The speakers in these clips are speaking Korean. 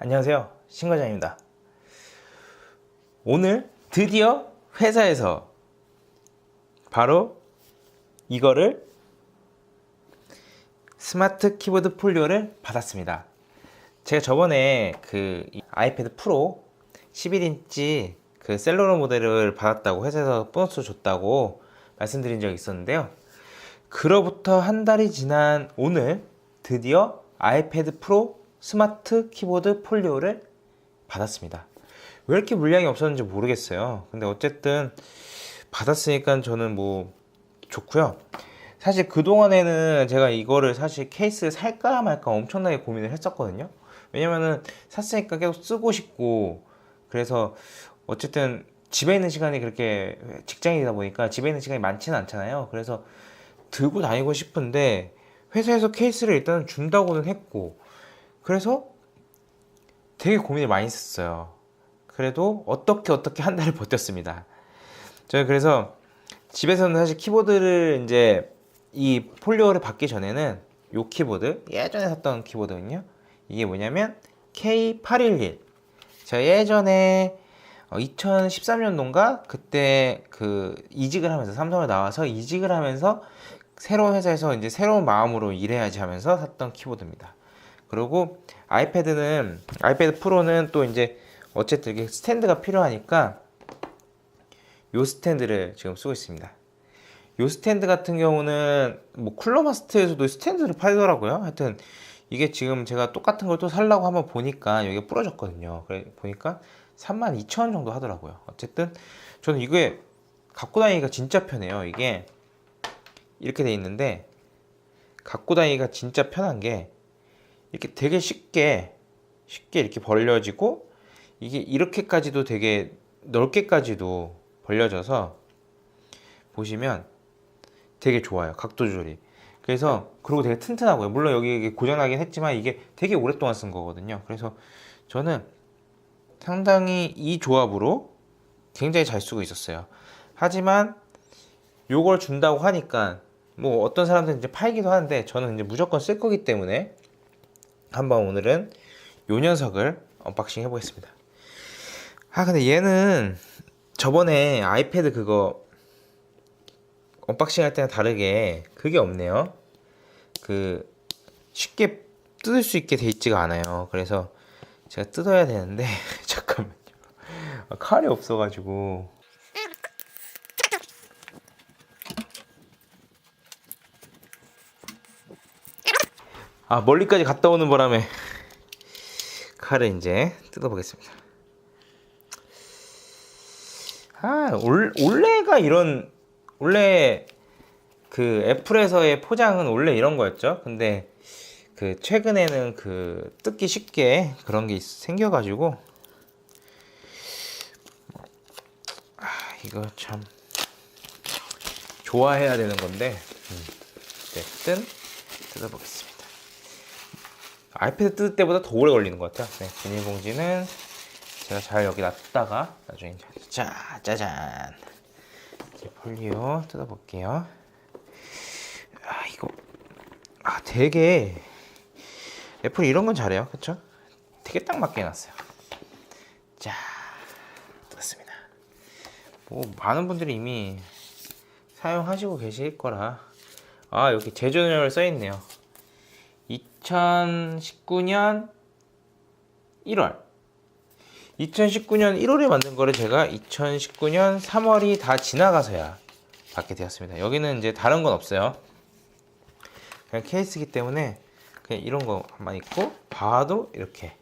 안녕하세요. 신과장입니다. 오늘 드디어 회사에서 바로 이거를 스마트 키보드 폴리오를 받았습니다. 제가 저번에 그이 아이패드 프로 11인치 그 셀러로 모델을 받았다고 회사에서 보너스 줬다고 말씀드린 적이 있었는데요. 그로부터 한 달이 지난 오늘 드디어 아이패드 프로 스마트 키보드 폴리오를 받았습니다. 왜 이렇게 물량이 없었는지 모르겠어요. 근데 어쨌든 받았으니까 저는 뭐 좋고요. 사실 그동안에는 제가 이거를 사실 케이스를 살까 말까 엄청나게 고민을 했었거든요. 왜냐면은 샀으니까 계속 쓰고 싶고 그래서 어쨌든 집에 있는 시간이 그렇게 직장이다 보니까 집에 있는 시간이 많지는 않잖아요. 그래서 들고 다니고 싶은데 회사에서 케이스를 일단 준다고는 했고 그래서 되게 고민을 많이 했어요. 그래도 어떻게 어떻게 한 달을 버텼습니다. 저는 그래서 집에서는 사실 키보드를 이제 이 폴리오를 받기 전에는 요 키보드 예전에 샀던 키보드거든요. 이게 뭐냐면 K811. 제가 예전에 2013년도인가 그때 그 이직을 하면서 삼성을 나와서 이직을 하면서 새로운 회사에서 이제 새로운 마음으로 일해야지 하면서 샀던 키보드입니다. 그리고 아이패드는 아이패드 프로는 또 이제 어쨌든 이게 스탠드가 필요하니까 요 스탠드를 지금 쓰고 있습니다. 요 스탠드 같은 경우는 뭐 쿨러마스터에서도 스탠드를 팔더라고요. 하여튼 이게 지금 제가 똑같은 걸 또 살라고 한번 보니까 여기가 부러졌거든요. 그래 보니까 32,000원 정도 하더라고요. 어쨌든 저는 이게 갖고 다니기가 진짜 편해요. 이게 이렇게 돼 있는데 갖고 다니기가 진짜 편한 게 이렇게 되게 쉽게 쉽게 이렇게 벌려지고 이게 이렇게까지도 되게 넓게까지도 벌려져서 보시면 되게 좋아요 각도 조절이. 그래서 그리고 되게 튼튼하고요. 물론 여기 고장나긴 했지만 이게 되게 오랫동안 쓴 거거든요. 그래서 저는 상당히 이 조합으로 굉장히 잘 쓰고 있었어요. 하지만 요걸 준다고 하니까 뭐 어떤 사람들은 이제 팔기도 하는데 저는 이제 무조건 쓸 거기 때문에 한번 오늘은 요 녀석을 언박싱 해보겠습니다. 아 근데 얘는 저번에 아이패드 그거 언박싱 할 때랑 다르게 그게 없네요. 그 쉽게 뜯을 수 있게 돼 있지가 않아요. 그래서 제가 뜯어야 되는데 잠깐만요. 아, 칼이 없어가지고 아 멀리까지 갔다 오는 바람에 칼을 이제 뜯어보겠습니다. 아 올, 원래가 이런 원래 그 애플에서의 포장은 원래 이런 거였죠. 근데 그 최근에는 그 뜯기 쉽게 그런 게 있- 생겨가지고 아 이거 참 좋아해야 되는 건데 음, 어쨌든 뜯어보겠습니다. 아이패드 뜯을 때보다 더 오래 걸리는 것 같아요. 네, 비닐봉지는 제가 잘 여기 놨다가 나중에 자 짜잔 이제 폴리오 뜯어볼게요. 아 이거 아 되게 애플 이런 건 잘해요, 그렇죠? 되게 딱 맞게 해놨어요. 자 뜯었습니다. 뭐 많은 분들이 이미 사용하시고 계실 거라 아 여기 제조년을 써 있네요. 2019년 1월 2019년 1월에 만든 거를 제가 2019년 3월이 다 지나가서야 받게 되었습니다. 여기는 이제 다른 건 없어요. 그냥 케이스기 때문에 그냥 이런 거만 있고 봐도 이렇게.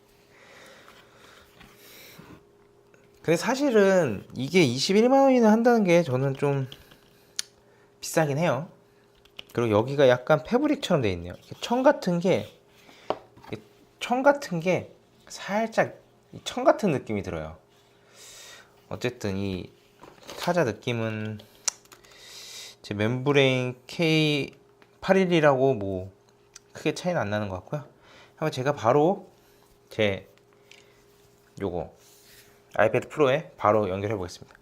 근데 사실은 이게 21만 원이나 한다는 게 저는 좀 비싸긴 해요. 그리고 여기가 약간 패브릭처럼 돼 있네요. 청 같은 게, 청 같은 게 살짝 이청 같은 느낌이 들어요. 어쨌든 이 타자 느낌은 제 멤브레인 K811이라고 뭐 크게 차이는 안 나는 것 같고요. 한번 제가 바로 제 요거 아이패드 프로에 바로 연결해 보겠습니다.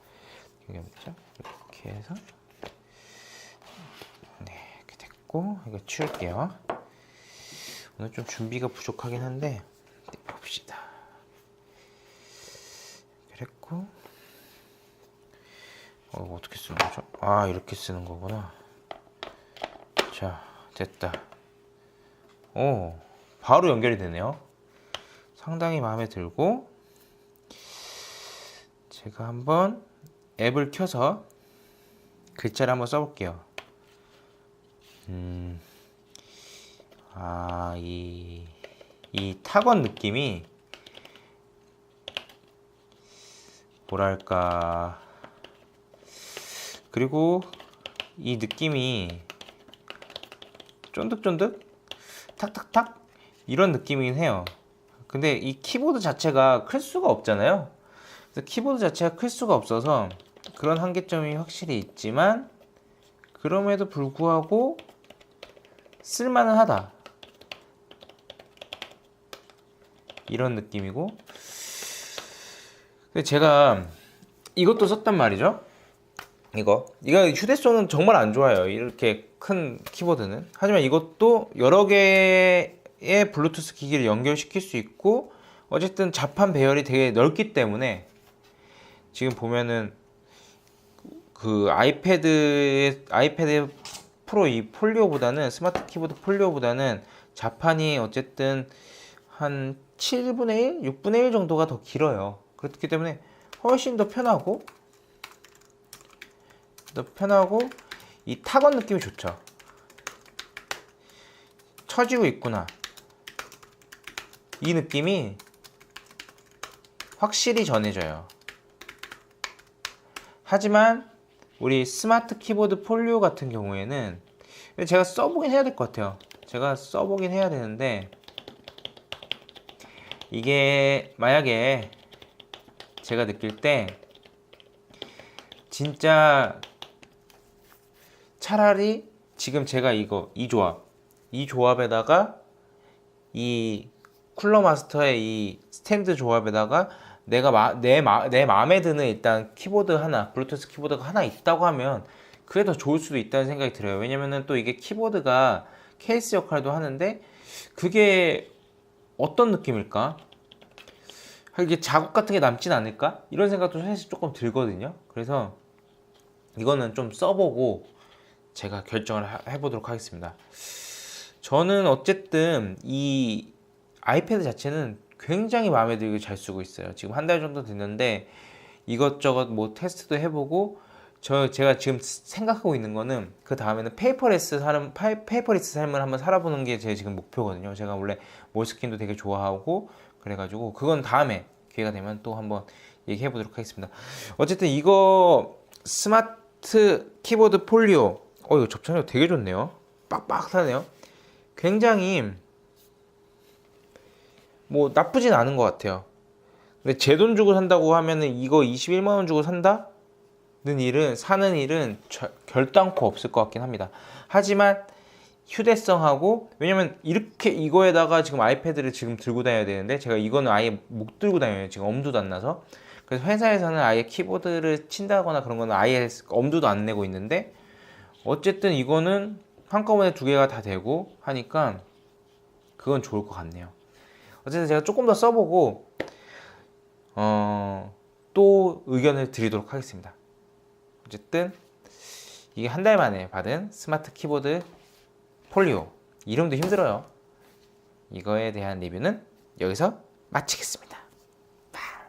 이렇게 해서 됐고 이거 치울게요. 오늘 좀 준비가 부족하긴 한데 봅시다. 연결했고 어, 이거 어떻게 쓰는 거죠? 아 이렇게 쓰는 거구나 자 됐다 오 바로 연결이 되네요 상당히 마음에 들고 제가 한번 앱을 켜서 글자를 한번 써볼게요 음, 아, 이, 이 타건 느낌이 뭐랄까. 그리고 이 느낌이 쫀득쫀득? 탁탁탁? 이런 느낌이긴 해요. 근데 이 키보드 자체가 클 수가 없잖아요. 그래서 키보드 자체가 클 수가 없어서 그런 한계점이 확실히 있지만 그럼에도 불구하고 쓸만은 하다 이런 느낌이고 근데 제가 이것도 썼단 말이죠. 이거 이거 휴대성은 정말 안 좋아요. 이렇게 큰 키보드는. 하지만 이것도 여러 개의 블루투스 기기를 연결시킬 수 있고 어쨌든 자판 배열이 되게 넓기 때문에 지금 보면은 그 아이패드 아이패드 프로 이 폴리오보다는 스마트 키보드 폴리오보다는 자판이 어쨌든 한 7분의 1, 6분의 1 정도가 더 길어요. 그렇기 때문에 훨씬 더 편하고 더 편하고 이 타건 느낌이 좋죠. 처지고 있구나. 이 느낌이 확실히 전해져요. 하지만 우리 스마트 키보드 폴리오 같은 경우에는 제가 써보긴 해야 될 것 같아요. 제가 써보긴 해야 되는데 이게 만약에 제가 느낄 때 진짜 차라리 지금 제가 이거 이 조합 이 조합에다가 이 쿨러 마스터의 이 스탠드 조합에다가 내가 마, 내, 마, 내 마음에 드는 일단 키보드 하나 블루투스 키보드가 하나 있다고 하면 그게 더 좋을 수도 있다는 생각이 들어요. 왜냐면은 또 이게 키보드가 케이스 역할도 하는데 그게 어떤 느낌일까? 이게 자국 같은 게 남진 않을까? 이런 생각도 사실 조금 들거든요. 그래서 이거는 좀 써보고 제가 결정을 하- 해보도록 하겠습니다. 저는 어쨌든 이 아이패드 자체는 굉장히 마음에 들게 잘 쓰고 있어요. 지금 한 달 정도 됐는데 이것저것 뭐 테스트도 해보고 저 제가 지금 생각하고 있는 거는 그 다음에는 페이퍼레스 삶 페이퍼레스 삶을 한번 살아보는 게 제 지금 목표거든요. 제가 원래 몰스킨도 되게 좋아하고 그래가지고 그건 다음에 기회가 되면 또 한번 얘기해 보도록 하겠습니다. 어쨌든 이거 스마트 키보드 폴리오 어 이거 접착력 되게 좋네요. 빡빡하네요. 굉장히 뭐 나쁘진 않은 것 같아요. 근데 제 돈 주고 산다고 하면은 이거 21만 원 주고 산다 는 일은 사는 일은 저- 결단코 없을 것 같긴 합니다. 하지만 휴대성하고 왜냐면 이렇게 이거에다가 지금 아이패드를 지금 들고 다녀야 되는데 제가 이거는 아예 못 들고 다녀요. 지금 엄두도 안 나서. 그래서 회사에서는 아예 키보드를 친다거나 그런 거는 아예 엄두도 안 내고 있는데 어쨌든 이거는 한꺼번에 두 개가 다 되고 하니까 그건 좋을 것 같네요. 어쨌든 제가 조금 더 써보고 어, 또 의견을 드리도록 하겠습니다. 어쨌든 이게 한 달 만에 받은 스마트 키보드 폴리오 이름도 힘들어요. 이거에 대한 리뷰는 여기서 마치겠습니다.